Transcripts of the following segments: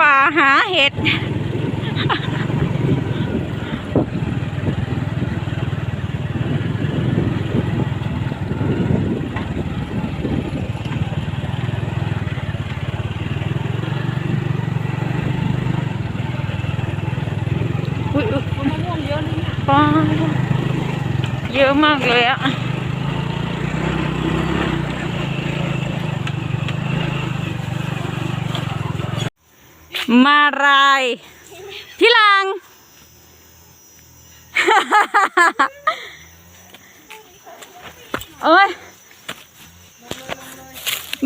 ป่าหาเห็ด อุ๊ยอุ๊ยมะม่วงเยอะเลยเนี่ยป้าเยอะมากเลยอะ มารายที่หลัง เอ้ย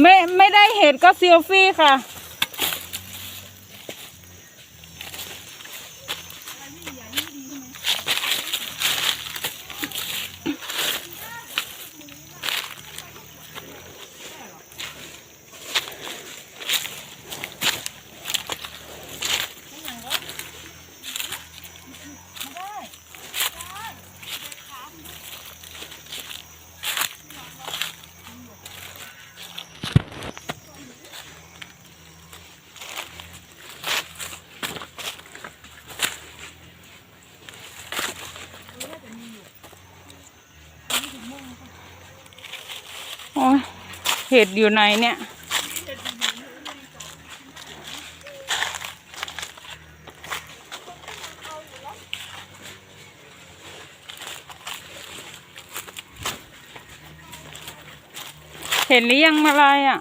ไม่ไม่ได้เห็นก็เซลฟี่ค่ะ ห็ดอยู่ไหนเนี่ย เห็นหรือยังมาลายอะ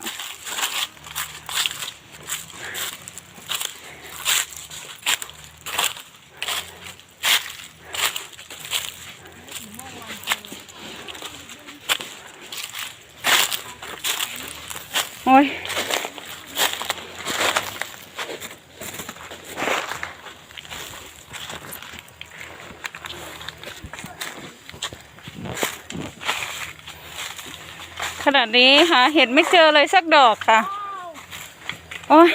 นาดนี้หาเห็ดไม่เจอเลยสักดอกค่ะ โอ้ย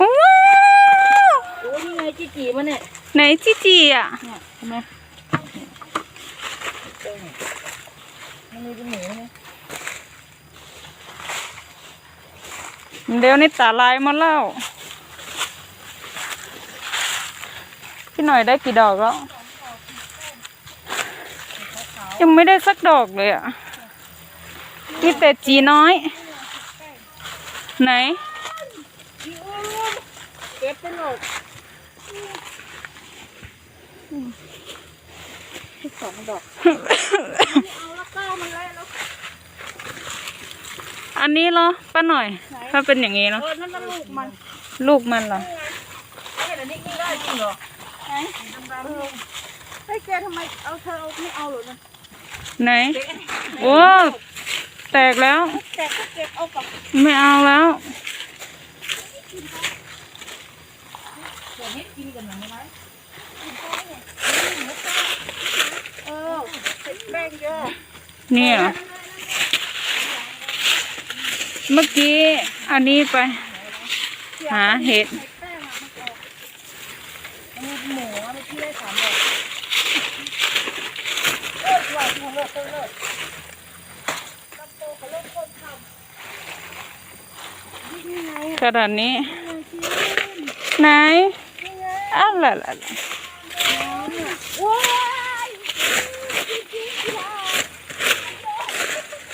ว้าวโอ้นี่ไงจีจีมันเนี่ยไหนจีจีอะเนี่ยเห็นไหมมันมีเป็นหมูไหมเดี๋ยวนี้ตาลายหมาแล้วพี่หน่อยได้กี่ดอกแล้ว ยังไม่ได้สักดอกเลยอะมีแต่จีน้อย ไหนเก็บเป็นหมดสองดอกเอาแล้วก้ามันเลยแล้วอันนี้เหรอป้าหน่อย ถ้าเป็นอย่างนี้เนาะเออนั่นมันลูกมันลูกมันเหรอเฮ้ยอันนี้กินได้จริงเหรอไหนดำๆเออเฮ้ยแกทำไมเอาเธอเอาไม่เอาเหรอนะ ไหน โอ้ แตกแล้วแกก็เก็บเอากับไม่เอาแล้ว เดี๋ยวให้กินกันหน่อยไหมเออเป็นแป้งเยอะนี่เหรอเมื่อกี้ อันนี้ไป หาเห็ดแป้งอะมันออกมันมีหมูอะเมื่อกี้ได้สามดอกเลิศว่ะ หมูเลิศลำโตเขาเลิศคนทำนี่ไงขนาดนี้ ไหน นี่ไงอะล่ะ ว้ายจริงๆค่ะ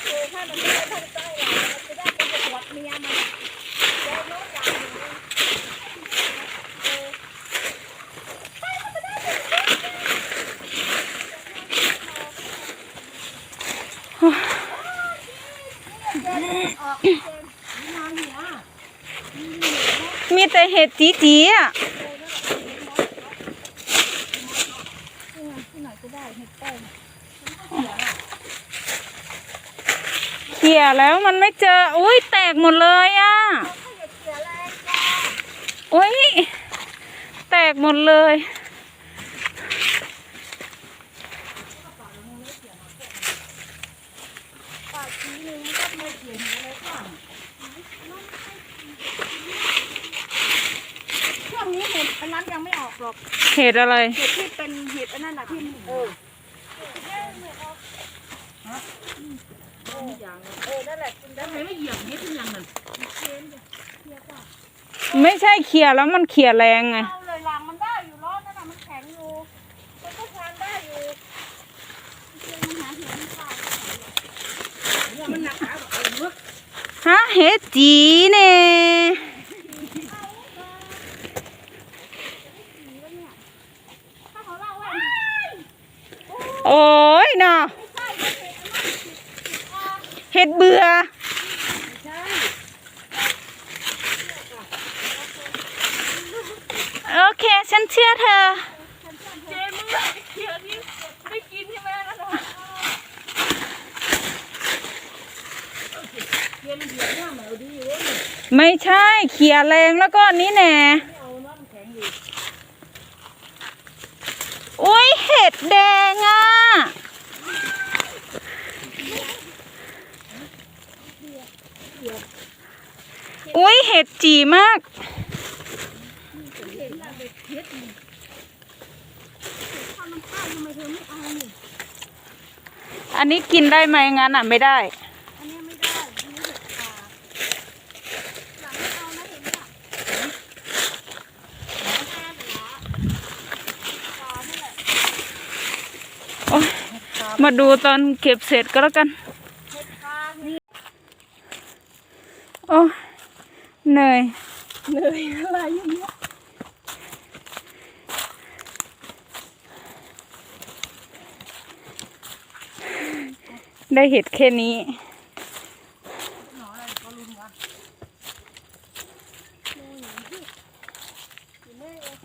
เออถ้ามันไม่ได้ทำใจหรอกมันจะได้เป็นประวัติเมียมันแล้วน้องอย่างหนึ่ง มีแต่ เห็ดจีจีอะเขี่ยแล้วมันไม่เจอ อุ้ยแตกหมดเลยอะอุ้ยแตกหมดเลย ปากทีนึงก็ไม่เขียนอะไรข้างช่วงนี้เห็ดอันนั้นยังไม่ออก หรอกเห็ดอะไร เห็ดที่เป็นเห็ดอันนั้นน่ะที่เออทุกอย่างเออนั่นแหละกินได้ทำไมไม่เหยียบเฮ็ดทุกอย่างนั่นเค็มเนี่ยเคี้ยวก่อนไม่ใช่เขี่ยแล้วมันเขี่ยแรงไงเอาเลยหลังมันได้อยู่ร้อนนั่นน่ะมันแข็งอยู่มันก็ทานได้อยู่เค็มมันหาเห็นเปล่าเนี่ยมันหนักขาเอาเมื่อฮะเฮ็ดจีเน่ถ้าเขาเล่าว่า โอ้ยเนาะเห็ดเบื่อโอเค ฉันเชื่อเธอเจมึงเขียนี่ไม่กินใช่ไหมนะเขียนเหยียบหน้าหน่อยดีเว้ไม่ใช่ เขี่ยแรงแล้วก็นนี้แน่ ไม่เอาน้ำแข็งอยู่ อุ้ยเห็ดแดงอะ อุ้ยเเห็ดจีมาก อันนี้กินได้ไหมงั้นอะไม่ได้มาดูตอนเก็บเสร็จก็แล้วกัน โอ้ เหนื่อยเหนื่อยอะไรอย่างเงี้ยได้เห็ดแค่นี้ อยู่แม่เอง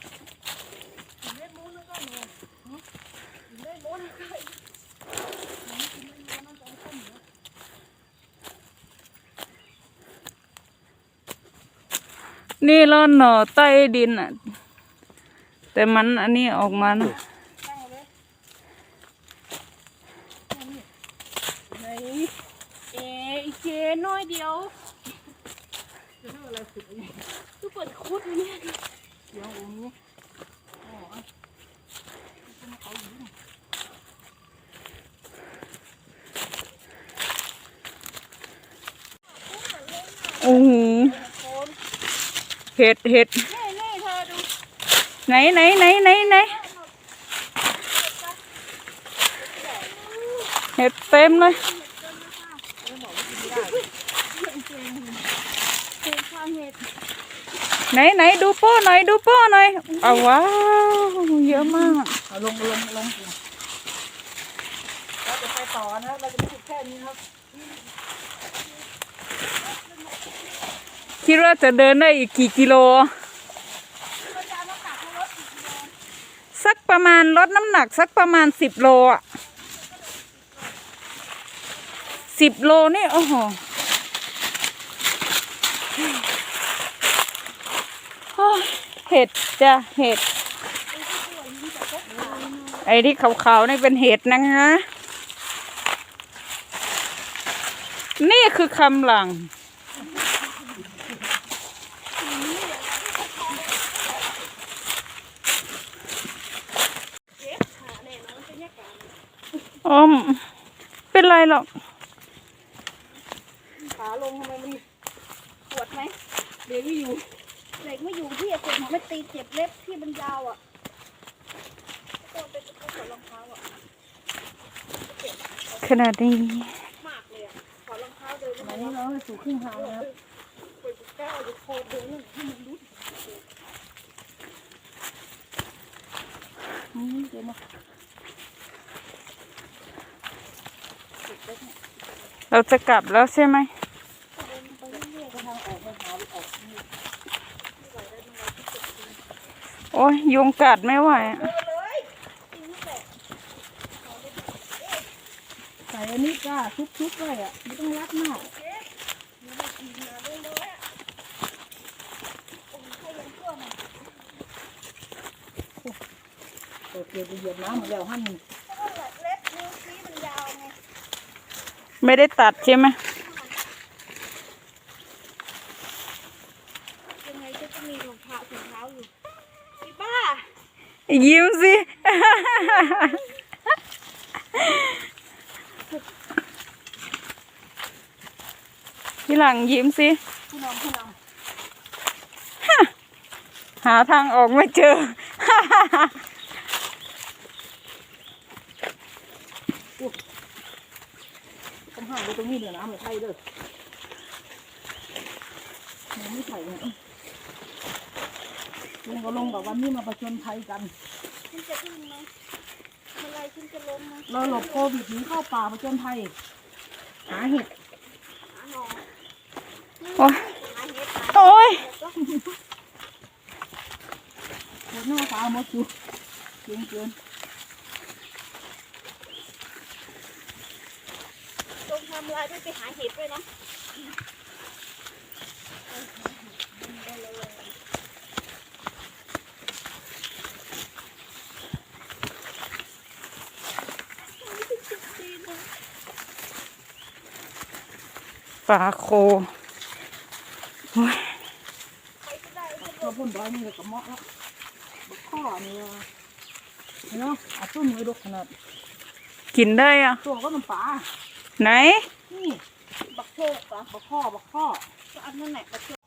อยู่แม่มูนแล้วก็หนูอยู่แม่มูนแล้วก็ นี่ร่อนหน่อใต้ดินอะ แต่มันอันนี้ออกมานะตั้งเอาไว้ไหนเอ๋อีเจน้อยเดียวคือเปิดคุดอยู่เนี่ย เดี๋ยวองค์นี้ โอ้โห เห็ดเห็ดนี่นี่เธอดูไหนไหนไหนไหนไหนเห็ดเต็มเลยคือข้าวเห็ดไหนไหนดูโป้หน่อยดูโป้หน่อยเอาว้าวเยอะมากเอาลงลงลงเราจะไปต่อนะเราจะไม่หยุดแค่นี้ครับ คิดว่าจะเดินได้อีกกี่กิโล สักประมาณลดน้ำหนักสักประมาณสิบโลอะสิบโลนี่โอ้โหเห็ดจ้ะเห็ด ไอ้ที่ขาวๆนี่เป็นเห็ดนะคะนี่คือคำหลัง เจ็บขาแน่นอนเป็นยังไง อ๋อม เป็นไรหรอก ขาลงทำไมมันปวดไหมเด็กไม่อยู่เด็กไม่อยู่ที่เจ็บหัวไม่ตีเจ็บเล็บที่มันยาวอะก็เป็นก็ถอดรองเท้าอะขนาดนี้มากเลยอะถอดรองเท้าเดินอัไม่นได้นี้เราให้สู่ครึ่งทางนะครับเปิดแก้วอยู่โคตรเดินนั่นให้มันรุดอืมเดี๋ยวมา เราจะกลับแล้วใช่ไหมโอ้ยยุงกัดไม่ไหวอะเลยจริงแหละใส่อันนี้ก้าทุบๆไว้อะไม่ต้องรัดมากเปิดเกลือเหยียบน้ำหมดแล้วหั่น เพราะว่าเล็บนิ้วชี้มันยาวไง ไม่ได้ตัดใช่ไหมยังไงก็จะมีรองเท้าถุงเท้าอยู่ไอ้บ้ายิ้มสิเพี่หลังยิ้มสิผู้นำผู้นหาทางออกไม่เจอำต้อง ห่างไปตรงนี้เดี๋ยวน้ำเลยไทยเด้อมันไม่ไถ่เนี่ยลุงก็ลงแบบวันนี้มาประชนภัยกัน คุณจะอึ้งไหมอะไรคุณจะล้มไหมเราหลบโควิดหนีเข้าป่าประชนภัยหาเห็ดโอ้ยโอ้ยหมดหน้าฟ้าหมดอยู่เกินเกิน ลงทำลายด้วยไปหาเห็ดด้วยนะปลาโคโอ้ยเราพ่นร้อยนี่ก็เหมาะแล้วบักข้อนี่ว่าเนาะอาตุ้นไว้ดกขนาด กินได้อะตัวก็น้ำปลาไหน นี่บักโชกอะบักข้อบักข้อก็อันนั้นแหละบักโชก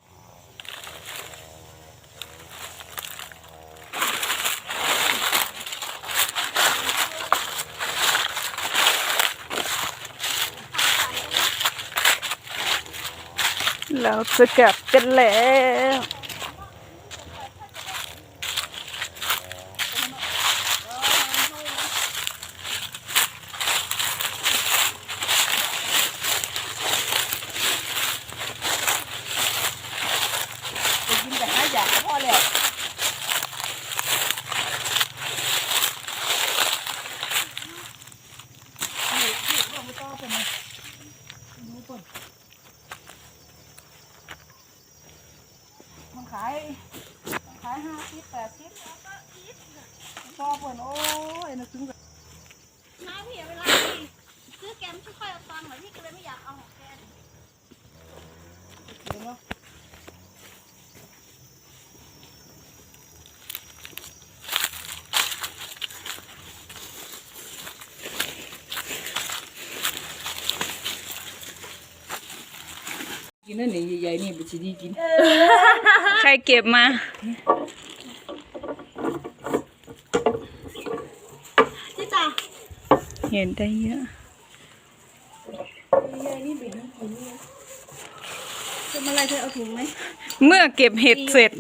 เราจะกลับกันแล้ว ไปกินแต่ห้าอย่างก็พอ แล้วนี่นี่เอาไปต่อไปนะมันขายมันขายห้าสิบแปดสิบต่อเปิ่นโอ้ยนึกถึงแบบน้าพี่เวลาพี่ซื้อแกมไม่ค่อยเอาตังค์หรอกพี่ก็เลยไม่อยากเอาของแก เดี๋ยวเนาะ กิ นนั่นนี่ใหญ่ๆนี่บุชีดีกินใครเก็บมาพี่จ๋าเห็นได้เยอะใหญ่ๆนี่เป็นกินนี่ทำอะไรเธอเอาถุงไหมเมื่อเก็บเห็ดเสร็จ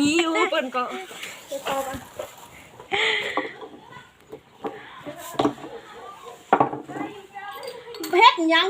มีอยู่เปิ่นก็เพชรยัง